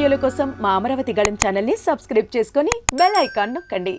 వీడియోల కోసం మా అమరావతి గళం ఛానల్ని సబ్స్క్రైబ్ చేసుకొని బెల్ ఐకాన్ నొక్కండి.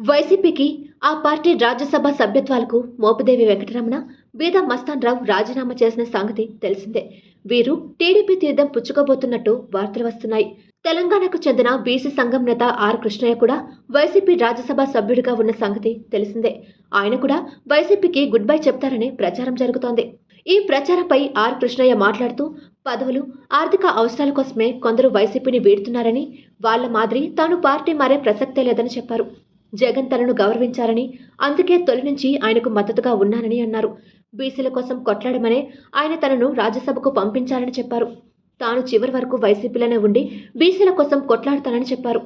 వైసీపీకి ఆ పార్టీ రాజ్యసభ సభ్యత్వాలకు మోపదేవి వెంకటరమణ బీద మస్తాన్ రావు రాజీనామా చేసిన సంగతి తెలిసిందే. వీరు టీడీపీ తీర్థం పుచ్చుకోబోతున్నట్టు వార్తలు వస్తున్నాయి. తెలంగాణకు చెందిన బీసీ సంఘం నేత ఆర్ కృష్ణయ్య కూడా వైసీపీ రాజ్యసభ సభ్యుడిగా ఉన్న సంగతి తెలిసిందే. ఆయన కూడా వైసీపీకి గుడ్ బై చెప్తారనే ప్రచారం జరుగుతోంది. ఈ ప్రచారంపై ఆర్ కృష్ణయ్య మాట్లాడుతూ పదవులు ఆర్థిక అవసరాల కోసమే కొందరు వైసీపీని వీడుతున్నారని వాళ్ళ మాదిరి తాను పార్టీ మారే ప్రసక్తే లేదని చెప్పారు. జగన్ తనను గౌరవించారని అందుకే తొలి నుంచి ఆయనకు మద్దతుగా ఉన్నానని అన్నారు. బీసీల కోసం కొట్లాడమనే ఆయన తనను రాజ్యసభకు పంపించారని చెప్పారు. తాను చివరి వరకు వైసీపీలోనే ఉండి బీసీల కోసం కొట్లాడతానని చెప్పారు.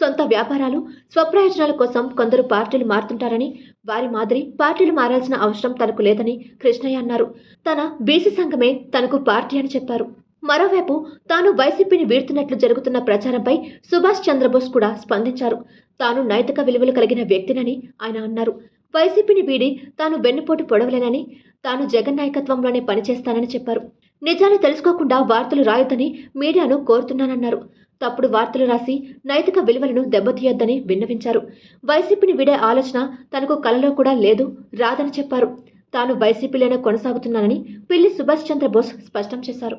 సొంత వ్యాపారాలు స్వప్రయోజనాల కోసం కొందరు పార్టీలు మారుతుంటారని వారి మాదిరి పార్టీలు మారాల్సిన అవసరం తనకు లేదని కృష్ణయ్య అన్నారు. తన బీసీ సంఘమే తనకు పార్టీ అని చెప్పారు. మరోవైపు తాను వైసీపీని వీడుతున్నట్లు జరుగుతున్న ప్రచారంపై సుభాష్ చంద్రబోస్ కూడా స్పందించారు. తాను నైతిక విలువలు కలిగిన వ్యక్తినని ఆయన అన్నారు. వైసీపీని వీడి తాను వెన్నుపోటు పొడవలేనని తాను జగన్ నాయకత్వంలోనే పనిచేస్తానని చెప్పారు. నిజాలు తెలుసుకోకుండా వార్తలు రాయొద్దని మీడియాను కోరుతున్నానన్నారు. తప్పుడు వార్తలు రాసి నైతిక విలువలను దెబ్బతీయొద్దని విన్నవించారు. వైసీపీని వీడే ఆలోచన తనకు కలలో కూడా లేదు రాదని చెప్పారు. తాను వైసీపీలోనే కొనసాగుతున్నానని పిల్లి సుభాష్ చంద్రబోస్ స్పష్టం చేశారు.